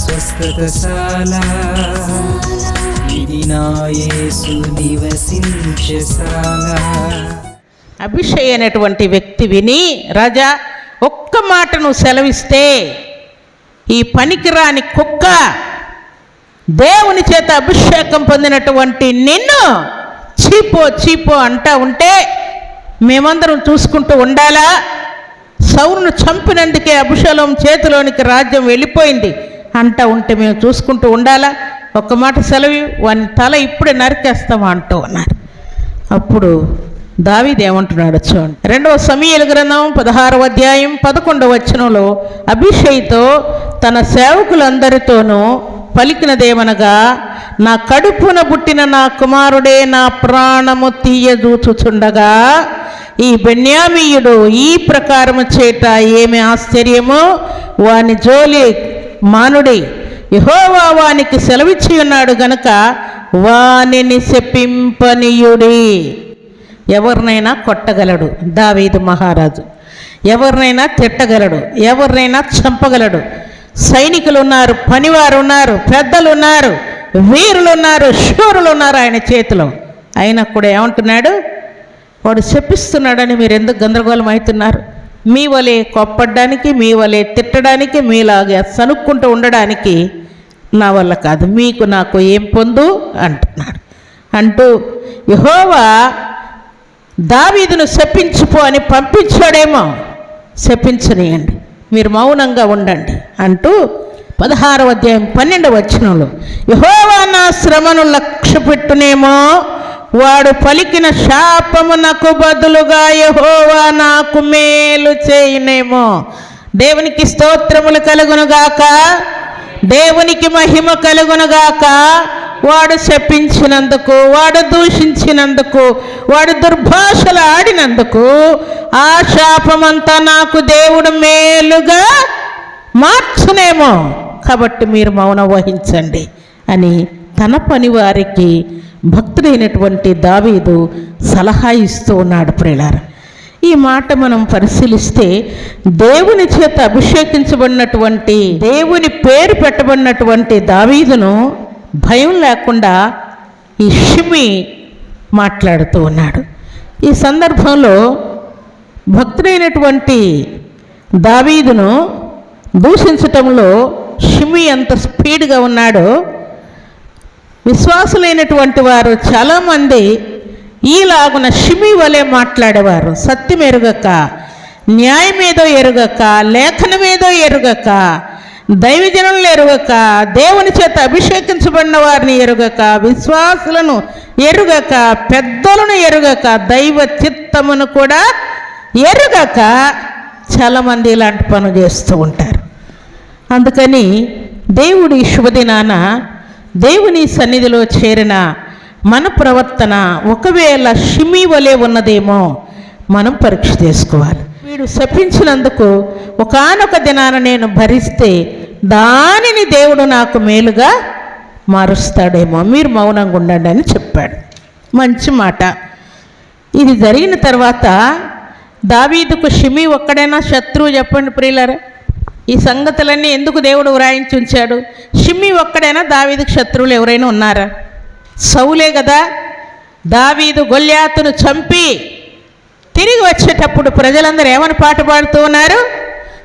స్వస్థతశాల. ఇది నా యేసు నివసించశాల అనేటువంటి వ్యక్తి విని రాజా ఒక్క మాట నువ్వు సెలవిస్తే ఈ పనికిరాని కుక్క దేవుని చేత అభిషేకం పొందినటువంటి నిన్ను చీపో చీపో అంటా ఉంటే మేమందరం చూసుకుంటూ ఉండాలా? సౌరును చంపినందుకే అభిషలం చేతిలోనికి రాజ్యం వెళ్ళిపోయింది. అంటా ఉంటే మేము చూసుకుంటూ ఉండాలా? ఒక్క మాట సెలవు వాని తల ఇప్పుడే నరికేస్తామా అంటూ ఉన్నారు. అప్పుడు దావీదు ఏమంటున్నాడు చూడండి. రెండవ సమీయల గ్రంథం పదహారవ అధ్యాయం పదకొండవ వచనంలో అభిషయ్తో తన సేవకులందరితోనూ పలికినదేమనగా నా కడుపున పుట్టిన నా కుమారుడే నా ప్రాణము తీయదూచుచుండగా ఈ బెన్యామీయుడు ఈ ప్రకారము చేత ఏమి ఆశ్చర్యమో? వాని జోలి మానుడి. యహోవా వానికి సెలవిచ్చి ఉన్నాడు గనుక వానిని శపింపనీయుడి. ఎవరినైనా కొట్టగలడు దావీదు మహారాజు. ఎవరినైనా తిట్టగలడు ఎవరినైనా చంపగలడు. సైనికులు ఉన్నారు పనివారు ఉన్నారు పెద్దలు ఉన్నారు వీరులు ఉన్నారు శూరులు ఉన్నారు ఆయన చేతిలో. అయినా కూడా ఏమంటున్నాడు? వాడు శపిస్తున్నాడని మీరు ఎందుకు గందరగోళం అవుతున్నారు? మీ వలె కొప్పడ్డానికి మీ వలె తిట్టడానికి మీలాగా సనుక్కుంటూ ఉండడానికి నా వల్ల కాదు. మీకు నాకు ఏం పొందు? అంటున్నాడు అంటూ యహోవా దావీదును శపించిపో అని పంపించాడేమో. శపించనియండి. మీరు మౌనంగా ఉండండి అంటూ పదహారవ అధ్యాయం పన్నెండవ వచనంలో యహోవా నా శ్రమను లక్ష్య పెట్టునేమో వాడు పలికిన శాపమునకు బదులుగా యహోవా నాకు మేలు చేయనేమో. దేవునికి స్తోత్రములు కలుగునుగాక. దేవునికి మహిమ కలుగునుగాక. వాడు శపించినందుకు వాడు దూషించినందుకు వాడు దుర్భాషలు ఆడినందుకు ఆ శాపమంతా నాకు దేవుడు మేలుగా మార్చునేమో. కాబట్టి మీరు మౌనం వహించండి అని తన పని వారికి భక్తుడైనటువంటి దావీదు సలహా ఇస్తూ ఉన్నాడు ప్రియులార. ఈ మాట మనం పరిశీలిస్తే దేవుని చేత అభిషేకించబడినటువంటి దేవుని పేరు పెట్టబడినటువంటి దావీదును భయం లేకుండా ఈ షిమి మాట్లాడుతూ ఉన్నాడు. ఈ సందర్భంలో భక్తుడైనటువంటి దావీదును దూషించటంలో షిమి ఎంత స్పీడ్గా ఉన్నాడో విశ్వాసులైనటువంటి వారు చాలామంది ఈలాగున షిమి వలె మాట్లాడేవారు. సత్యం ఎరుగక న్యాయమేదో ఎరుగక లేఖనమేదో ఎరుగక దైవజనులను ఎరుగక దేవుని చేత అభిషేకించబడిన వారిని ఎరుగక విశ్వాసులను ఎరుగక పెద్దలను ఎరుగక దైవ చిత్తమును కూడా ఎరుగక చాలామంది ఇలాంటి పనులు చేస్తూ ఉంటారు. అందుకని దేవుడి శుభదినాన దేవుని సన్నిధిలో చేరిన మన ప్రవర్తన ఒకవేళ షిమి వలె ఉన్నదేమో మనం పరీక్ష చేసుకోవాలి. వీడు శపించినందుకు ఒకానొక దినాన నేను భరిస్తే దానిని దేవుడు నాకు మేలుగా మారుస్తాడేమో. మీరు మౌనంగా ఉండండి అని చెప్పాడు. మంచి మాట. ఇది జరిగిన తర్వాత దావీదుకు షిమి ఒక్కడైనా శత్రువు చెప్పండి ప్రియులారా. ఈ సంగతులన్నీ ఎందుకు దేవుడు వ్రాయించి ఉంచాడు షిమ్మి ఒక్కడైనా దావీదుకు శత్రువులు ఎవరైనా ఉన్నారా? సౌలే కదా దావీదు గొల్యాతును చంపి తిరిగి వచ్చేటప్పుడు ప్రజలందరూ ఏమని పాట పాడుతూ ఉన్నారు?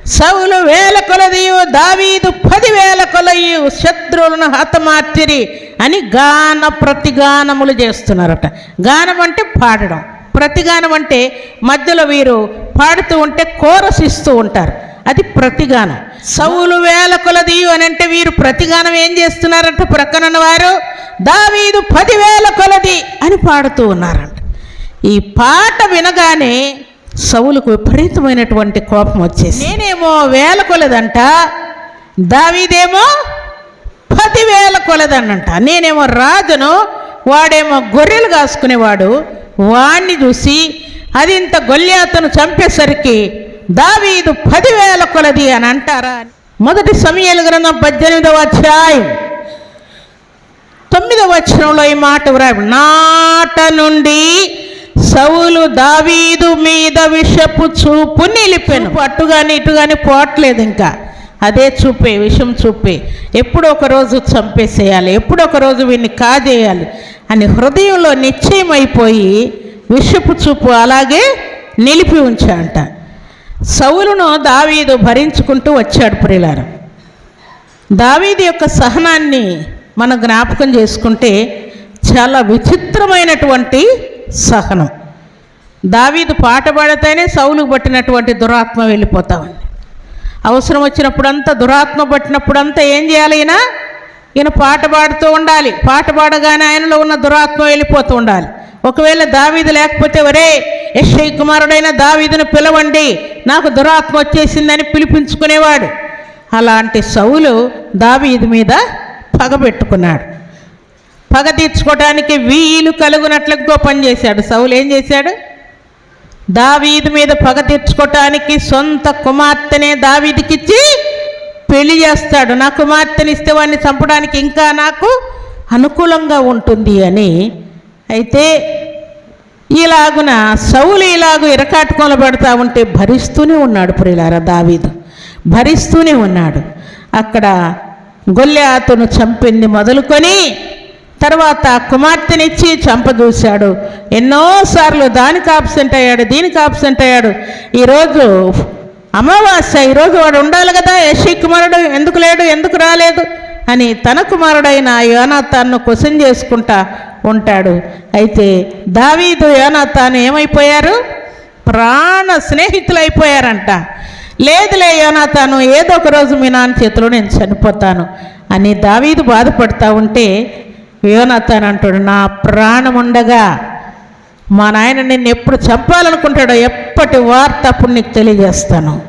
సౌలు వేల కొలదియు దావీదు పదివేల కొలయు శత్రువులను హతమార్చిరి అని గాన ప్రతిగానములు చేస్తున్నారట. గానం అంటే పాడడం. ప్రతిగానం అంటే మధ్యలో వీరు పాడుతూ ఉంటే కోరసిస్తూ ఉంటారు. అది ప్రతిగానం. సౌలు వేల కొలది అని అంటే వీరు ప్రతిగానం ఏం చేస్తున్నారంట? ప్రక్కనున్న వారు దావీదు పదివేల కొలది అని పాడుతూ ఉన్నారంట. ఈ పాట వినగానే సౌలుకు విపరీతమైనటువంటి కోపం వచ్చేసి నేనేమో వేల కొలదంట దావీదేమో పదివేల కొలదనంట నేనేమో రాజును వాడేమో గొర్రెలు కాసుకునేవాడు వాణ్ణి చూసి అది ఇంత గొల్యాతను చంపేసరికి దావీదు పదివేల కొలది అని అంటారా? మొదటి సమయాల గ్రంథం పద్దెనిమిదవ అధ్యాయం. తొమ్మిదవ వచనంలో ఈ మాట వ్రాయ నాట నుండి సౌలు దావీదు మీద విషపు చూపు నిలిపెను. అటుగాని ఇటుగాని పోవట్లేదు ఇంకా. అదే చూపే విషం చూపే. ఎప్పుడో ఒక రోజు చంపేసేయాలి ఎప్పుడో ఒకరోజు వీడిని కాజేయాలి అని హృదయంలో నిశ్చయమైపోయి విషపు చూపు అలాగే నిలిపి ఉంచాంట సౌలును దావీదు భరించుకుంటూ వచ్చాడు ప్రిలారు దావీదు యొక్క సహనాన్ని మనం జ్ఞాపకం చేసుకుంటే చాలా విచిత్రమైనటువంటి సహనం. దావీదు పాట పాడితేనే సౌలుకు పట్టినటువంటి దురాత్మ వెళ్ళిపోతా ఉంది. అవసరం వచ్చినప్పుడంతా దురాత్మ పట్టినప్పుడంతా ఏం చేయాలి ఈయన? ఈయన పాట పాడుతూ ఉండాలి. పాట పాడగానే ఆయనలో ఉన్న దురాత్మ వెళ్ళిపోతూ ఉండాలి. ఒకవేళ దావీదు లేకపోతే ఒరే యశ్వై కుమారుడైన దావీదును పిలవండి నాకు దురాత్మ వచ్చేసిందని పిలిపించుకునేవాడు. అలాంటి సౌలు దావీదు మీద పగబెట్టుకున్నాడు పగ తీర్చుకోవడానికి వీలు కలుగునట్లు ఇంకో పని చేశాడు. సౌలు ఏం చేశాడు? దావీదు మీద పగ తీర్చుకోవటానికి సొంత కుమార్తెనే దావీదికిచ్చి పెళ్ళి చేస్తాడు. నా కుమార్తెని ఇస్తే వాడిని చంపడానికి ఇంకా నాకు అనుకూలంగా ఉంటుంది అని. అయితే ఇలాగున సౌలు ఇలాగు ఇరకాటకంలో పెడతా ఉంటే భరిస్తూనే ఉన్నాడు ప్రియులారా దావీదు. భరిస్తూనే ఉన్నాడు. అక్కడ గొల్లెతను చంపింది మొదలుకొని తర్వాత కుమార్తెనిచ్చి చంపదూశాడు. ఎన్నోసార్లు దానికి ఆబ్సెంట్ అయ్యాడు దీనికి ఆబ్సెంట్ అయ్యాడు. ఈరోజు అమావాస్య ఈరోజు వాడు ఉండాలి కదా యశీ కుమారుడు ఎందుకు లేడు ఎందుకు రాలేదు అని తన కుమారుడైన యోనాతాన్ను క్వశ్చన్ చేసుకుంటా ఉంటాడు. అయితే దావీదు యోనాతాను ఏమైపోయారు? ప్రాణ స్నేహితులు అయిపోయారంట లేదులే యోనాతాను ఏదో ఒక రోజు మీ నాన్న చేతిలో నేను చనిపోతాను అని దావీదు బాధపడతా ఉంటే యోనాతాను అంటాడు నా ప్రాణం ఉండగా మా నాయన నిన్ను ఎప్పుడు చంపాలనుకుంటాడో ఎప్పటి వార్త అప్పుడు నీకు తెలియజేస్తాను.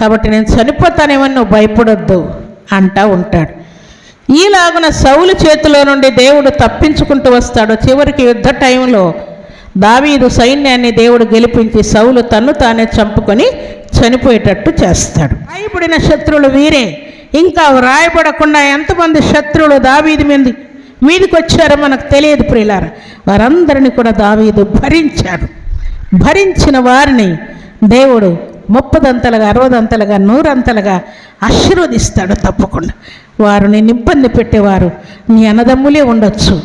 కాబట్టి నేను చనిపోతానేమని నువ్వు భయపడొద్దు అంటా ఉంటాడు. ఈలాగున సౌలు చేతిలో నుండి దేవుడు తప్పించుకుంటూ వస్తాడు. చివరికి యుద్ధ టైంలో దావీదు సైన్యాన్ని దేవుడు గెలిపించి సౌలు తన్ను తానే చంపుకొని చనిపోయేటట్టు చేస్తాడు. రాయబడిన శత్రువులు వీరే. ఇంకా రాయబడకుండా ఎంతమంది శత్రువులు దావీది మీద మీదకి వచ్చారో మనకు తెలియదు ప్రియులార. వారందరిని కూడా దావీదు భరించాడు. భరించిన వారిని దేవుడు ముప్పదంతలుగా అరవదంతలుగా నూరంతలుగా ఆశీర్వదిస్తాడు తప్పకుండా. వారు నేను ఇబ్బంది పెట్టేవారు. నీ అన్నదమ్ములే ఉండొచ్చు.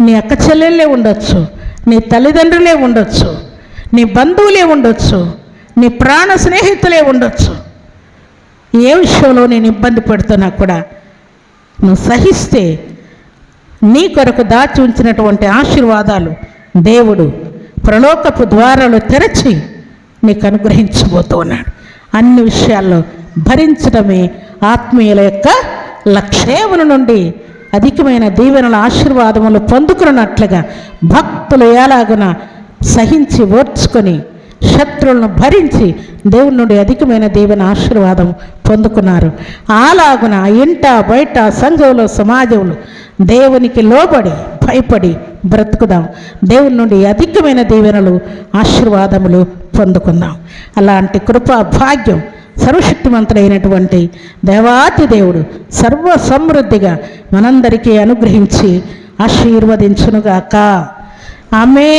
నీ అక్క చెల్లెళ్ళే ఉండొచ్చు. నీ తల్లిదండ్రులే ఉండొచ్చు. నీ బంధువులే ఉండొచ్చు. నీ ప్రాణ స్నేహితులే ఉండొచ్చు. ఏ విషయంలో నేను ఇబ్బంది పెడుతున్నా కూడా నువ్వు సహిస్తే నీ కొరకు దాచి ఉంచినటువంటి ఆశీర్వాదాలు దేవుడు ప్రలోకపు ద్వారాలు తెరచి నీకు అనుగ్రహించబోతున్నాడు. అన్ని విషయాల్లో భరించడమే ఆత్మీయుల యొక్క లక్ష్యముల నుండి అధికమైన దీవెనల ఆశీర్వాదములు పొందుకున్నట్లుగా భక్తులు ఎలాగున సహించి ఓర్చుకొని శత్రువులను భరించి దేవుని నుండి అధికమైన దీవెన ఆశీర్వాదం పొందుకున్నారు. అలాగున ఇంట బయట సంఘంలో సమాజంలో దేవునికి లోబడి భయపడి బ్రతుకుదాం. దేవుని నుండి అధికమైన దీవెనలు ఆశీర్వాదములు పొందుకుందాం. అలాంటి కృపా భాగ్యం సర్వశక్తివంతుడైనటువంటి దేవాతి దేవుడు సర్వ సమృద్ధిగా మనందరికీ అనుగ్రహించి ఆశీర్వదించునుగాక. ఆమె